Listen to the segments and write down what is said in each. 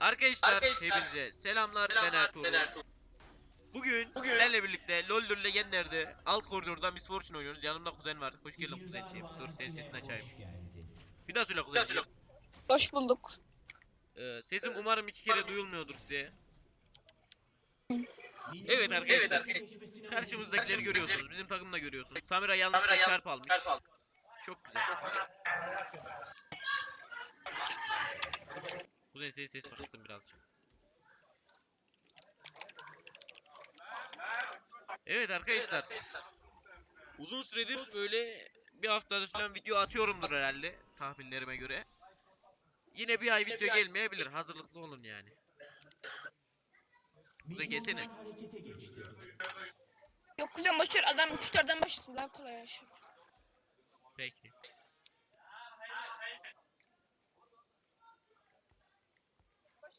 Arkadaşlar, Arkadaşlar, hepinize selamlar, ben Selamlar, Ertuğrul. ben Ertuğrul. Bugün, Bugün- sizlerle birlikte LoL Legendary'de alt koridorda Miss Fortune oynuyoruz. Yanımda kuzen var. Hoş geldin kuzenciğim. Dur senin sesini açayım. Bir daha söyle kuzenciğim. Hoş bulduk. Ee, sesim umarım iki kere duyulmuyordur size. Evet arkadaşlar. Karşımızdakileri görüyorsunuz. Bizim takımı da görüyorsunuz. Samira yanlışlıkla çarp almış. Çok güzel. Kuzen senin sesini kıstım birazcık. Evet arkadaşlar. Uzun süredir böyle bir haftada falan video atıyorumdur herhalde tahminlerime göre. Yine bir ay video gelmeyebilir. Hazırlıklı olun yani. Kuzey gelsene. Yok kuzen boşver adam uçlardan başladı daha kolay yaşar. Peki.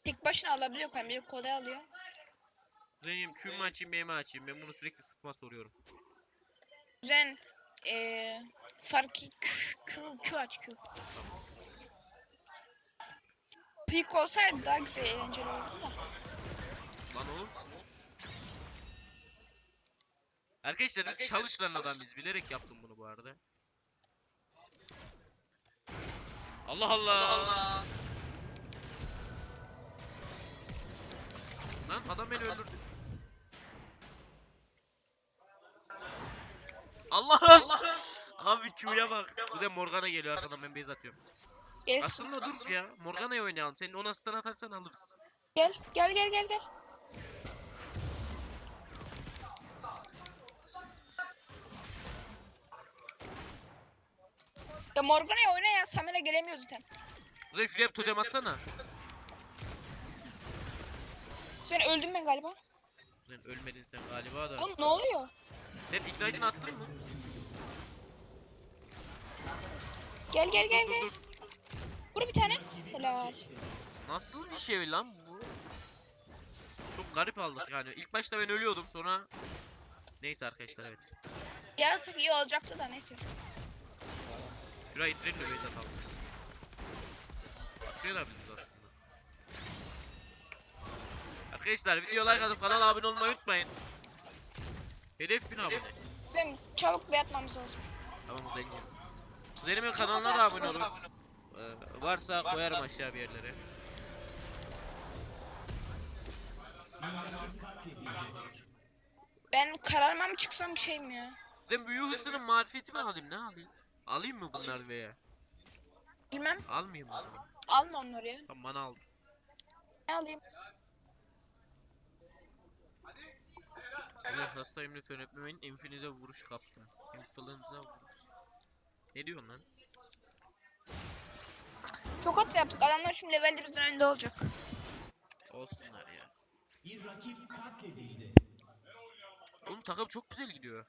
Tek başına alabiliyor kan bir kolay alıyor. Kuzenim Q mu açayım B mi açayım? Ben bunu sürekli sıkma soruyorum. Kuzen eee farkı Q, Q, Q aç Q. Peak olsaydı daha güzel eğlenceli olurdu da. Lan oğlum. Arkadaşlar biz çalış- adam biz. Bilerek yaptım bunu bu arada. Allah Allah. Allah. Lan adam beni öldürdü. Allah. Abi Q'ya bak. Bu da Morgana geliyor arkadan ben base atıyorum. Gelsin. Aslında dur ya. Morgana'ya oynayalım. Senin ona stun atarsan alırız. Gel gel gel gel gel. Ya Morgana'ya oyna ya Samira gelemiyor zaten. Kuzey şuraya bir totem atsana. Kuzen öldüm ben galiba. Sen ölmedin sen galiba da. Oğlum ne oluyor? Sen ignite'ini attın mı? Gel gel gel gel. Vur bir tane. Helal. Nasıl bir şey lan bu? Çok garip aldık yani. İlk başta ben ölüyordum sonra Neyse arkadaşlar evet. Yazık iyi olacaktı da neyse. Şurayı ittirelim de base atalım. Atlayabiliriz aslında. Arkadaşlar video like atıp kanala abone olmayı unutmayın. Hedef 1000 abone. Kuzen çabuk bir atmamız lazım. Tamam zengin. Kuzenimin kanalına da abone olun. Ee, varsa koyarım aşağı bir yerlere. Ben kararma mı çıksam bir şey mi ya? Sen büyü hırsının marifeti mi alayım ne alayım? Alayım mı bunlar veya? Bilmem. Almayayım o zaman. Alma onları ya. Tamam bana al. Ne alayım? Evet hastayım lütfen öpmeyin. Infinize vuruş kaptım. Influenza vuruş. Ne diyorsun lan? Çok hata yaptık. Adamlar şimdi levelde bizden önde olacak. Olsunlar ya. Bir rakip katledildi. Oğlum takım çok güzel gidiyor.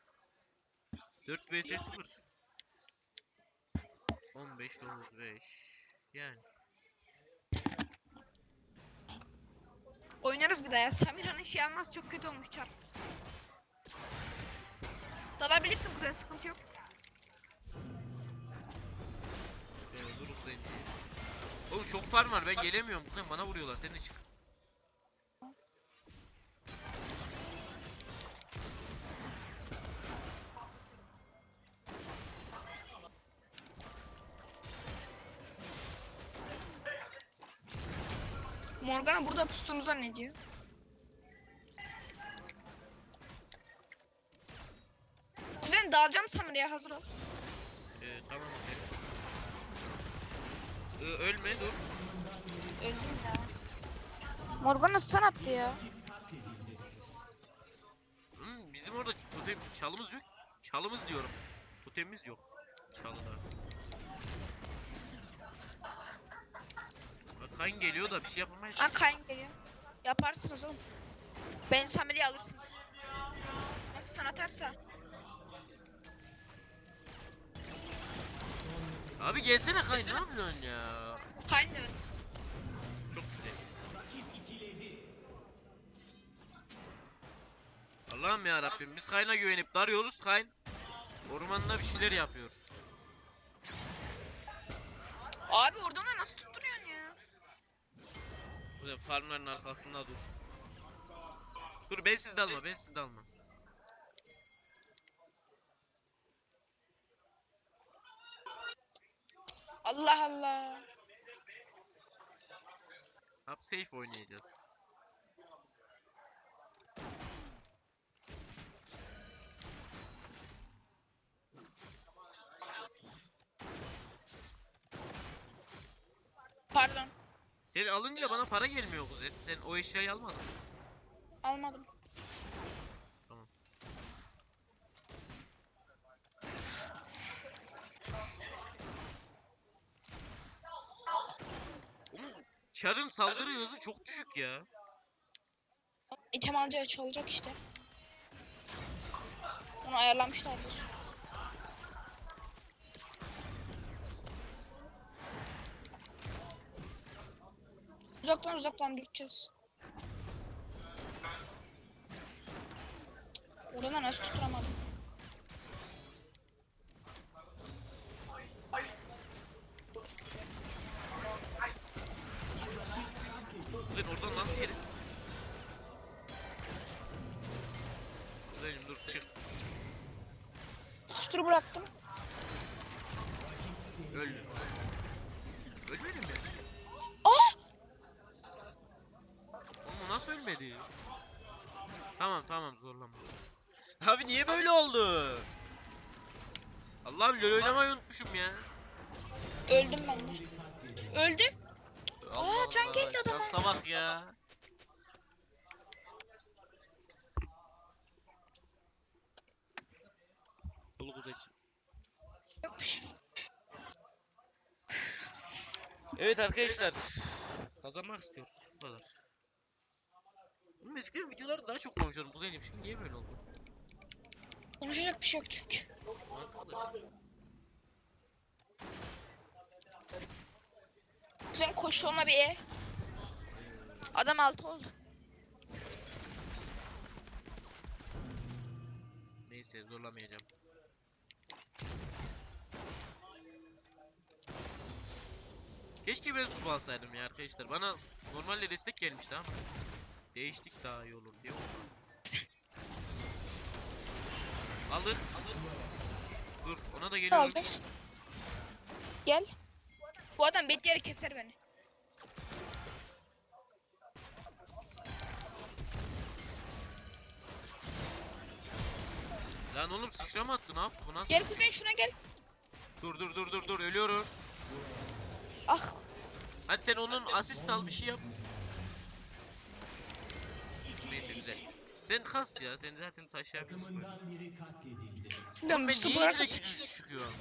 4 vs 0. 15 9 5. Yani. Oynarız bir daha ya. Samira'nın şey almaz çok kötü olmuş çarp. Dalabilirsin kuzen sıkıntı yok. Ee, dur zenci. Oğlum çok farm var ben gelemiyorum. Kuzen bana vuruyorlar sen de çık. Morgana burada pustuğunu zannediyor. Kuzen dağılacağım Samira'ya hazır ol. Ee, tamam. Ee, ölme dur. Öldüm ya. Morgana stun attı ya. Hmm, bizim orada totem çalımız yok. Çalımız diyorum. Totemimiz yok. Çalıda. Kayn geliyor da bir şey yapamayız. Ha Kayn geliyor. Yaparsınız oğlum. Ben Samira'yı alırsınız. Nasıl stun atarsa. Abi gelsene Kayn ne yapıyorsun ya? Kayn öldü. Çok güzel. Allah'ım ya Rabbim biz Kayn'a güvenip darıyoruz Kayn ormanda bir şeyler yapıyor. Abi oradan da nasıl tutturuyorsun farmların arkasında dur. Dur ben sizde alma ben sizde alma. Allah Allah. Up safe oynayacağız. Pardon. Sen alınca bana para gelmiyor kuzen. Sen o eşyayı almadın mı? Almadım. Tamam. Oğlum Char'ın saldırı hızı çok düşük ya. İtem alınca aç olacak işte. Onu ayarlamışlardır. Uzaktan uzaktan dürteceğiz. Oradan nasıl tutturamadım? Kuzen oradan nasıl yedin? Kuzenim dur çık. Tutuştur bıraktım. Öldü. Ölmedi mi? Ah! Oğlum o nasıl ölmedi? Tamam tamam zorlama. Abi niye böyle oldu? Allah'ım LoL oynamayı unutmuşum ya. Öldüm ben de. Öldüm. Allah can Allah, geldi adama. Şansa bak ya. Dolu kuzacığım. Yokmuş. Evet arkadaşlar. Kazanmak istiyoruz. Bu kadar. Oğlum eskiden videolarda daha çok konuşuyorum kuzenim. Şimdi niye böyle oldu? Konuşacak bir şey yok çünkü. Kuzen koşu olma bir E. Adam altı oldu. Neyse zorlamayacağım. Keşke ben su alsaydım ya arkadaşlar. Bana normalde destek gelmişti ama değiştik daha iyi olur diye. Alır. Dur ona da geliyorum. Aldır. Gel. Bu adam bekleyerek keser beni. Lan oğlum sıçrama attı ne yaptı bu nasıl? Gel şey? kuzen şuna gel. Dur dur dur dur dur ölüyorum. Ah. Hadi sen onun asist al bir şey yap. Sen kas ya sen zaten taşıyabilirsin. katledildi. Ben niye bırak. içine gücü çıkıyor?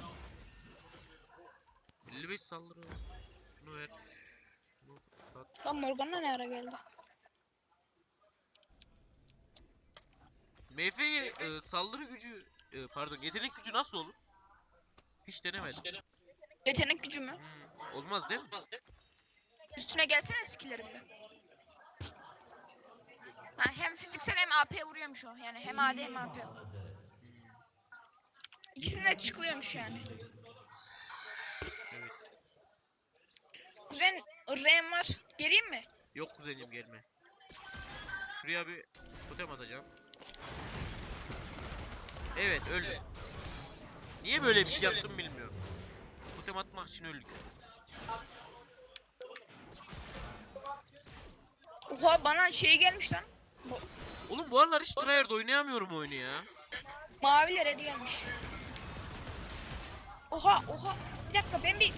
55 saldırı. Şunu ver. Şunu sat. Lan Morgana ne ara geldi? MF'ye e, saldırı gücü e, pardon yetenek gücü nasıl olur? Hiç denemedim. Yetenek gücü mü? Hmm, olmaz değil mi? Üstüne gelsene skillerimle. Ha, hem fiziksel hem AP vuruyormuş o. Yani hem AD hem AP. İkisinde de çıkılıyormuş yani. Evet. Kuzen RAM var. Geleyim mi? Yok kuzenim gelme. Şuraya bir totem atacağım. Evet öldü. Niye böyle bir şey yaptım bilmiyorum. Totem atmak için öldük. Oha bana şey gelmiş lan. Oğlum bu aralar hiç tryhard oynayamıyorum oyunu ya. Maviler hediye gelmiş. Oha oha. Bir dakika ben bir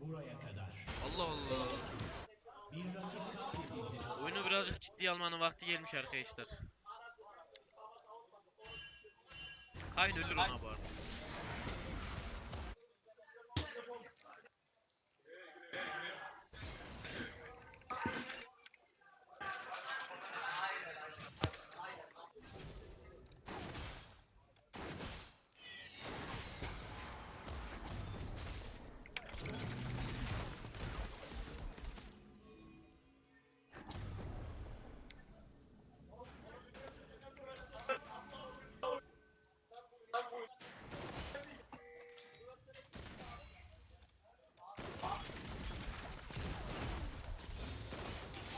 Buraya kadar. Allah Allah. Oyunu birazcık ciddiye almanın vakti gelmiş arkadaşlar. Kayn ölür ona bu arada.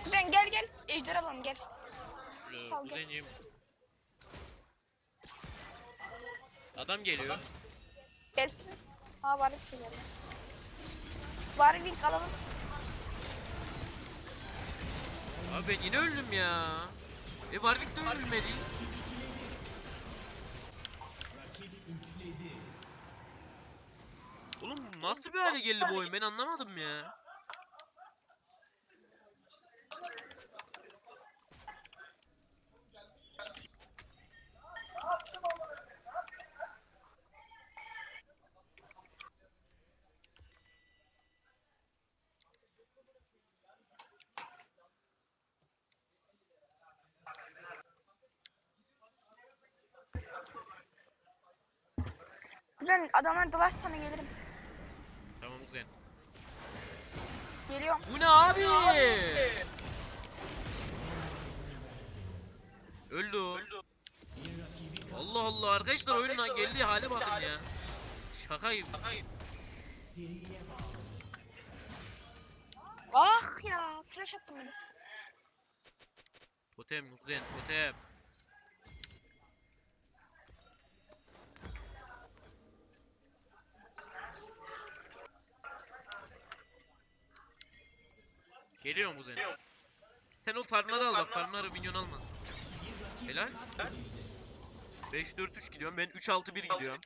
Kuzen gel gel. Ejder alalım gel. Ee, Sal gel. Adam geliyor. Gelsin. Ha Warwick de geldi. Warwick alalım. Abi ben yine öldüm ya. E Warwick de ölmedi. Oğlum nasıl bir hale geldi bu oyun ben anlamadım ya. Kuzen adamlar dalarsa sana gelirim. Tamam güzel. Geliyorum. Bu ne abi? Öldü o. Allah Allah arkadaşlar oyunun geldiği hale bakın ya. Şaka gibi. Seriye bağlı. Ah ya flash attım. Totem kuzen totem. Geliyor mu kuzen? Sen o farmları al bak farmları minyon almaz. Helal. 5-4-3 gidiyorum ben 3-6-1 gidiyorum.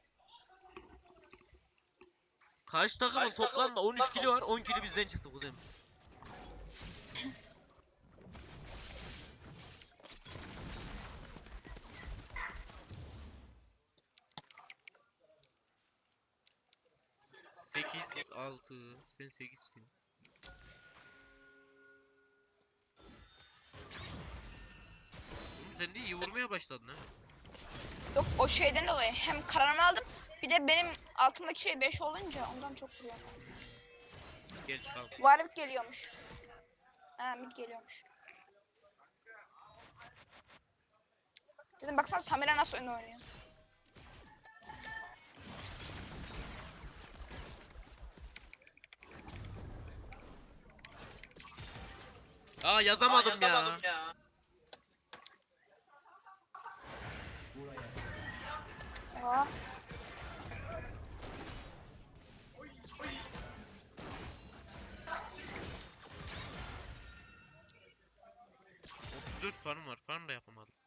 Karşı takımın toplamda 13 kili var 10 kili bizden çıktı kuzen. Sekiz, altı, sen sekizsin. Sen de iyi vurmaya başladın ha. Yok o şeyden dolayı hem kararımı aldım bir de benim altımdaki şey 5 olunca ondan çok vuruyorum. Gel çıkalım. Warwick geliyormuş. Ha mid geliyormuş. Dedim baksana Samira nasıl oyun oynuyor. Aa yazamadım, ya. Buraya Otuz dört farm var. Farm da yapamadım.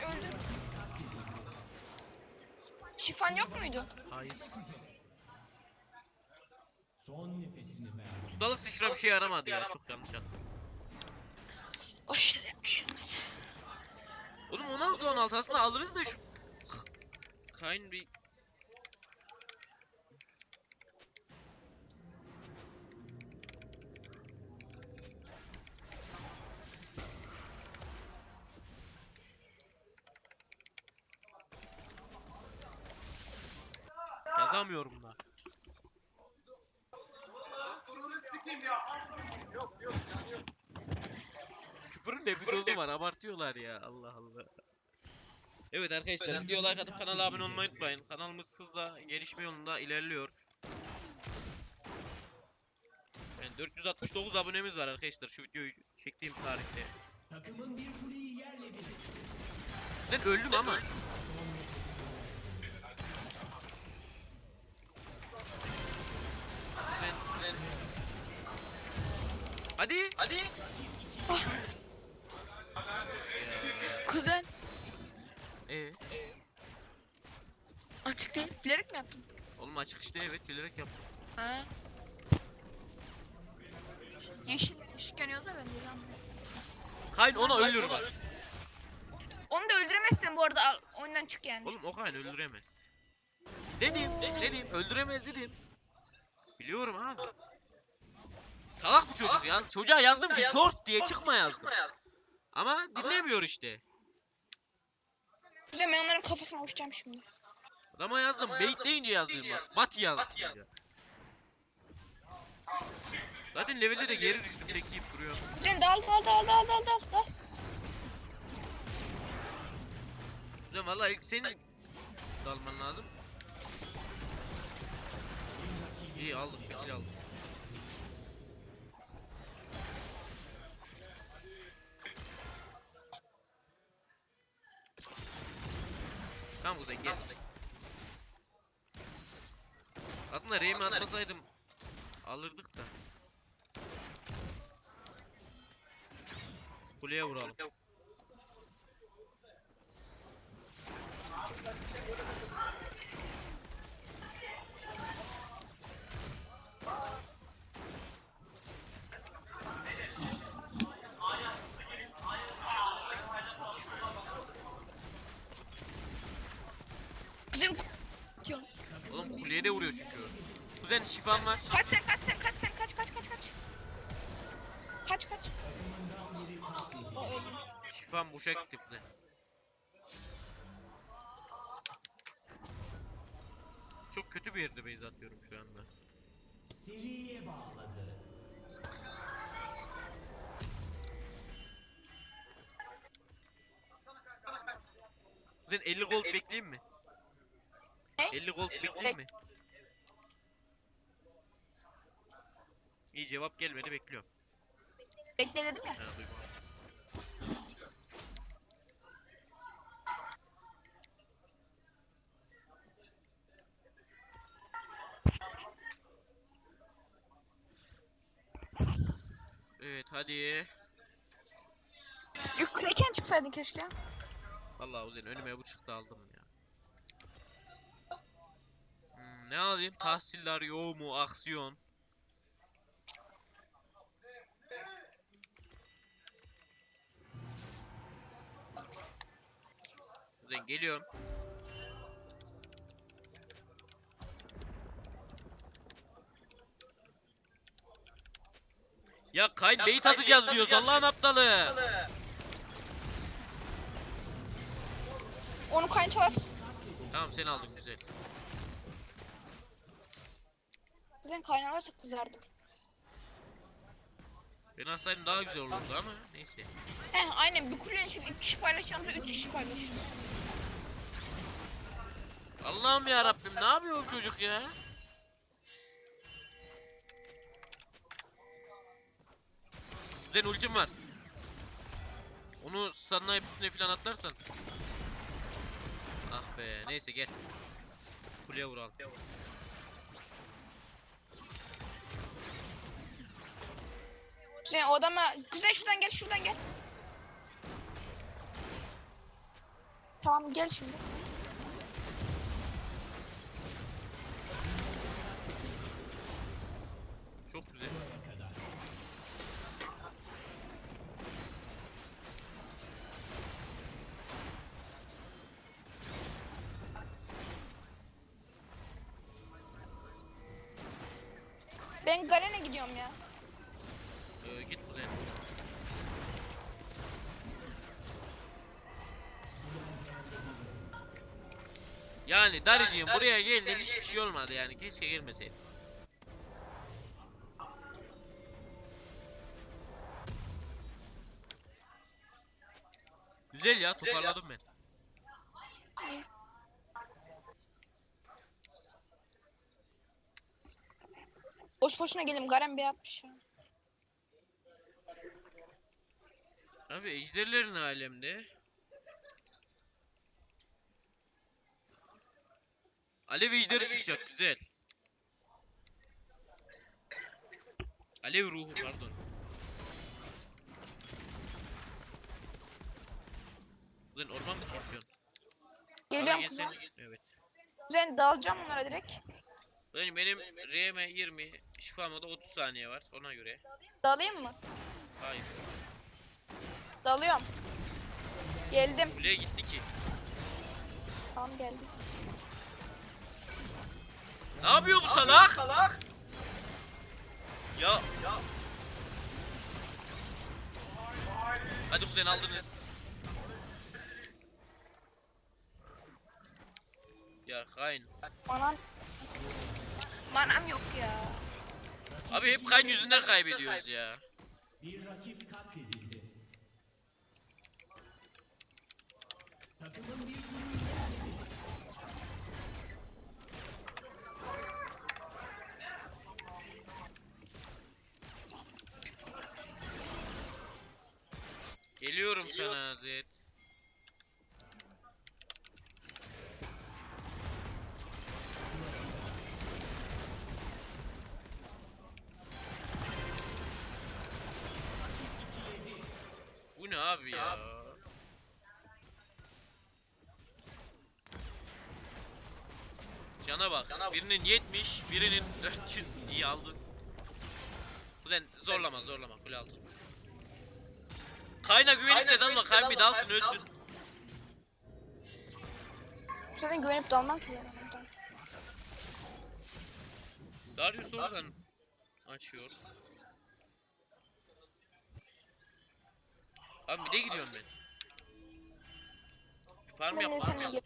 Kaç öldün? Şifan yok muydu? Hayır. son nefesini ver. Ustalık sıçra bir şey yaramadı ya. Çok yanlış attım. O şey yapmışsınız. Oğlum 16 16 aslında alırız da şu Kayn bir Yazamıyorum da. Küfürün de bir dozu var abartıyorlar ya Allah Allah. Evet arkadaşlar video like atıp kanala abone olmayı unutmayın. Kanalımız hızla gelişme yolunda ilerliyor. Yani 469 abonemiz var arkadaşlar şu videoyu çektiğim tarihte. Takımın bir kuleyi yerle bir. Ben öldüm ama. Hadi, hadi. Kuzen, Ee, açık değil. Bilerek mi yaptın? oğlum açık işte evet bilerek yaptım. Ha. Yeşil ışık yanıyordu da ben de lan. Kayn ona ölür bak. Onu da öldüremezsin bu arada. Al, oyundan çık yani. Oğlum o Kayn öldüremez. Dedim, dedim, öldüremez dedim. Biliyorum abi. Salak bu çocuk ya. Çocuğa yazdım ki sort diye çıkma yazdım. Ama dinlemiyor işte. Kuzen ben onların kafasına uçacağım şimdi. Adama yazdım. Bekleyince yazdım. bak. Mati yazdım. ya. Zaten levelde de geri düştüm. Tek yiyip duruyor. Kuzen dal dal dal dal dal dal dal. Hocam valla ilk senin dalman lazım. İyi aldım. Bir kill aldım. Tamam Kuzen gel. Aslında Reymi atmasaydım alırdık da. Kuleye vuralım. Şifam var. kaç sen kaç sen kaç sen kaç kaç kaç kaç. Kaç kaç. Şifam boşa gitti. Çok kötü bir yerde base atıyorum şu anda. Seriye bağladı. Kuzen 50 gold bekleyeyim mi? Ne? 50 gold bekleyeyim mi? İyi cevap gelmedi bekliyorum. Bekle dedim ya. Ha. Evet hadi. Yukarıken çıksaydın keşke. Vallahi Uzen önüme bu çıktı aldım ya. Hmm, ne alayım? Tahsiller yoğu mu? Aksiyon. Uzen geliyorum. Ya kayıt bait atacağız diyoruz Allah'ın aptalı. Onu kayınçolar. Tamam sen aldın güzel. Kuzen kaynarsa kızardım. Ben alsaydım daha güzel olurdu ama neyse. Heh aynen bir kulenin için iki kişi paylaşacağımıza üç kişi paylaşırız. Allah'ım ya Rabbim ne yapıyor bu çocuk ya? Güzel ultim var. Onu sana üstüne falan atlarsan. Ah be neyse gel. Kuleye vuralım. Kuzen o adama... Kuzen şuradan gel şuradan gel. Tamam gel şimdi. Çok güzel. Ben Garen'e gidiyorum ya. Ee, git kuzen. Yani Dariciğim buraya geldin hiçbir şey olmadı yani keşke gelmeseydin. Ya toparladım ben. Boş boşuna geldim Garen bir atmış ya. Abi ejderlerin alemde. Alev ejderi çıkacak güzel. Alev ruhu pardon. Lan orman mı kesiyorsun? Bana Geliyorum gelsene. kuzen. Evet. Kuzen dalacağım bunlara direkt. Benim benim RM 20, şifama da 30 saniye var ona göre. Dalayım mı? Hayır. Dalıyorum. Geldim. Kuleye gitti ki. Tamam geldim. Ne yapıyor bu salak? Ya. Hadi kuzen aldınız. Ya Kayn. Manam... Manam yok ya. Abi hep Kayn yüzünden kaybediyoruz ya. Bir rakip katledildi. Takımın bir Geliyorum sana Zed. Bu ne abi ya? Cana bak. Birinin 70, birinin 400 iyi aldın. Kuzen zorlama zorlama kule altı. Kayna güvenip de dalma. Kayn bir dalsın ölsün. Zaten güvenip dalmam ki. Darius oradan açıyor. Abi bir de gidiyorum ben. Farm yapmam lazım. gel-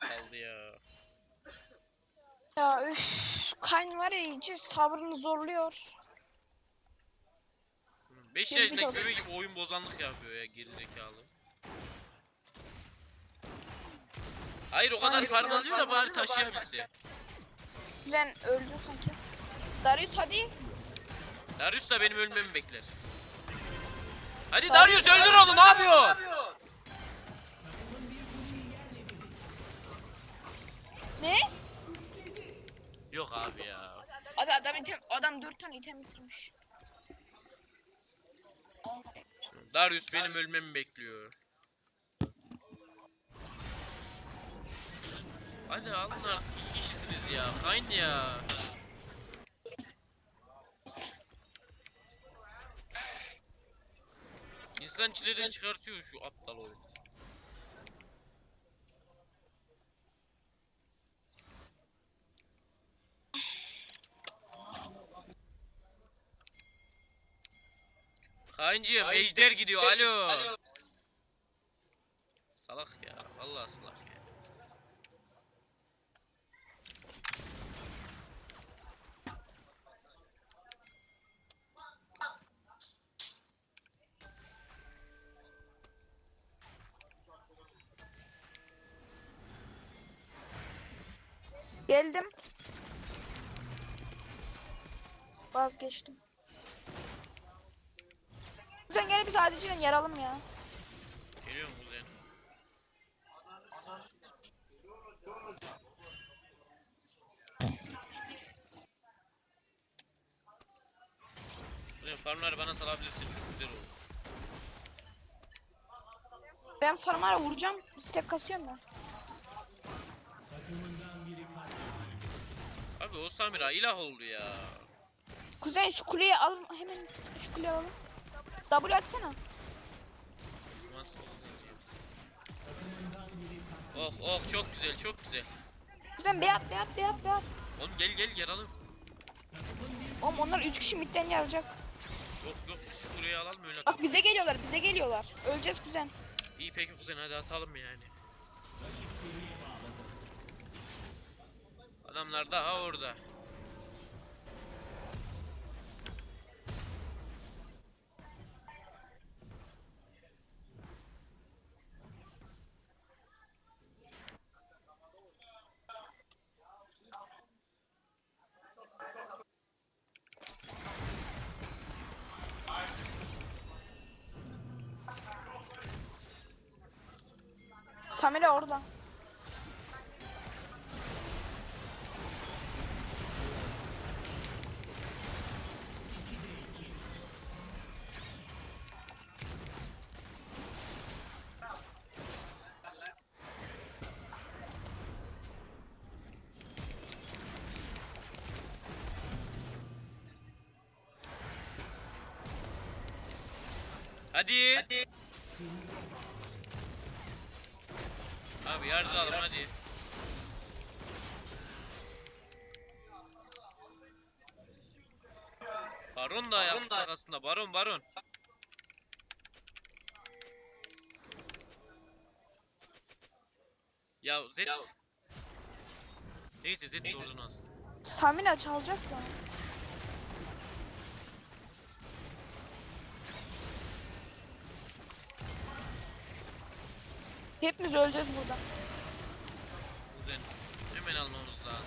Kaldı ya. Ya üf. Kayn var ya iyice sabrını zorluyor. 5 Gerizekalı. yaşındaki bebek gibi oyun bozanlık yapıyor ya gerizekalı. Hayır o kadar alıyor da bari taşıyabilse. Güzel öldü sanki. Darius hadi. Darius da benim ölmemi bekler. Hadi Darius, Darius öldür onu ne yapıyor? Ne? Yok abi ya. Adam, adam, item, adam 4 tane item bitirmiş. Darius benim ölmemi bekliyor. Hadi alın artık iki kişisiniz ya. Kayn ya. İnsan çileden çıkartıyor şu aptal oyun. Kayıncığım ejder gidiyor alo. Salak ya vallahi salak ya. Geldim. Vazgeçtim. Gene biz yaralım ya. Geliyor mu kuzen? Kuzen farmları bana salabilirsin çok güzel olur. Ben farmara vuracağım. Stack kasıyorum ben. Abi o Samira ilah oldu ya. Kuzen şu kuleyi al hemen şu kuleyi alalım. W atsana. Oh oh çok güzel çok güzel. Kuzen beyat beyat beyat beyat. Oğlum gel gel yaralım. Oğlum onlar 3 kişi midden yarayacak. Yok yok şu kuleyi alalım öyle Bak bize geliyorlar bize geliyorlar. Öleceğiz kuzen. İyi peki kuzen hadi atalım yani. Adamlar daha orada. Kamera orada. Hadi. Hadi. Abi yardım alalım hadi. Baron da yapacak aslında. Baron baron. Ya Zed. Neyse Zed sorun az. Samira çalacak da. Hepimiz öleceğiz burada. Kuzen. Hemen almamız lazım.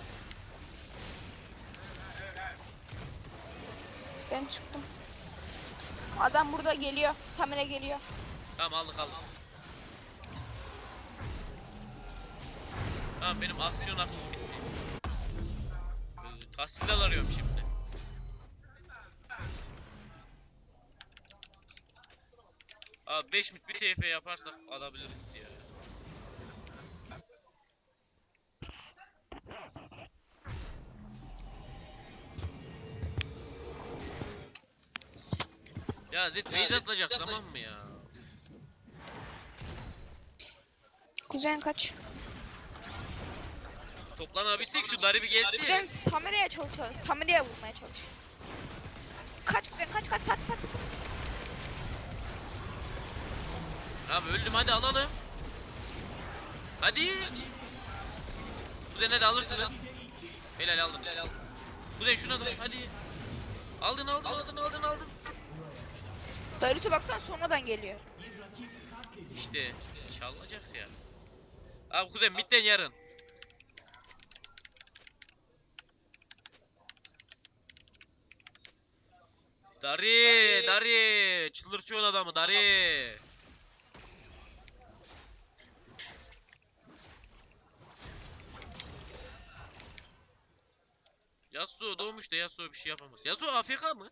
Ben çıktım. Adam burada geliyor. Samira geliyor. Tamam aldık aldık. Tamam benim aksiyon akım bitti. Ee, Tahsildar arıyorum şimdi. Abi 5 mit bir TF yaparsak alabiliriz ya. Zed base atılacak zaman mı ya? Kuzen kaç. Toplanabilsek şu dari bir Kuzen gelsin. Samira'ya çalışıyor. Samira'ya vurmaya çalış. Kaç kuzen kaç kaç sat sat sat. Abi öldüm hadi alalım. Hadi. Kuzen hadi alırsınız. Helal aldınız. Kuzen şuna da hadi. Aldın aldın aldın aldın aldın. Darius'a baksana sonradan geliyor. İşte çalacak ya. Abi kuzen midden yarın. Dari, Dari, çıldırtıyorsun adamı Dari. Yasuo doğmuş da Yasuo bir şey yapamaz. Yasuo AFK mı?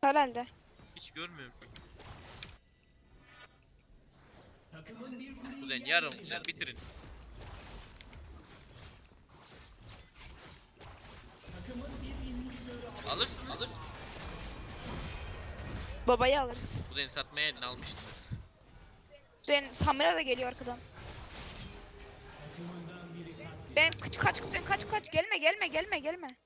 Herhalde. Hiç görmüyorum kuleyi Kuzen yarın kuzen bitirin. Alırsınız. Babayı alırız. Kuzen satmaya elini almıştınız. Kuzen Samira da geliyor arkadan. Ben kaç kaç kuzen kaç kaç gelme gelme gelme gelme.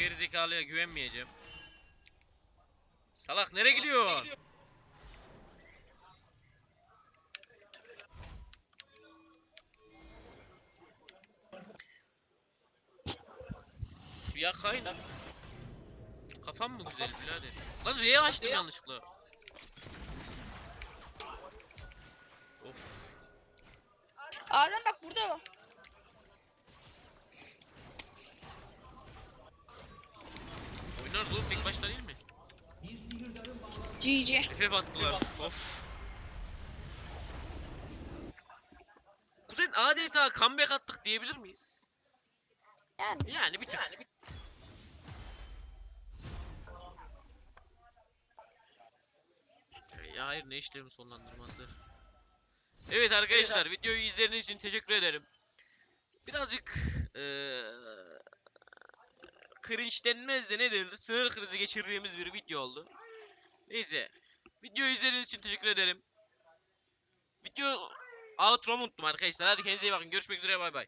Gerizekalıya güvenmeyeceğim. Salak nereye gidiyor? Ya kayna. Kafam mı güzel birader? Lan R'ye açtım yanlışlıkla. Of. Adam bak burada Oynarız oğlum tek başta değil mi? GG. FF attılar. Of. Kuzen adeta comeback attık diyebilir miyiz? Yani. Yani bir tık. Ya hayır ne işlemi sonlandırması. Evet arkadaşlar videoyu izlediğiniz için teşekkür ederim. Birazcık eee cringe denmez de ne denir? Sınır krizi geçirdiğimiz bir video oldu. Neyse. Videoyu izlediğiniz için teşekkür ederim. Video outro unuttum arkadaşlar. Hadi kendinize iyi bakın. Görüşmek üzere bay bay.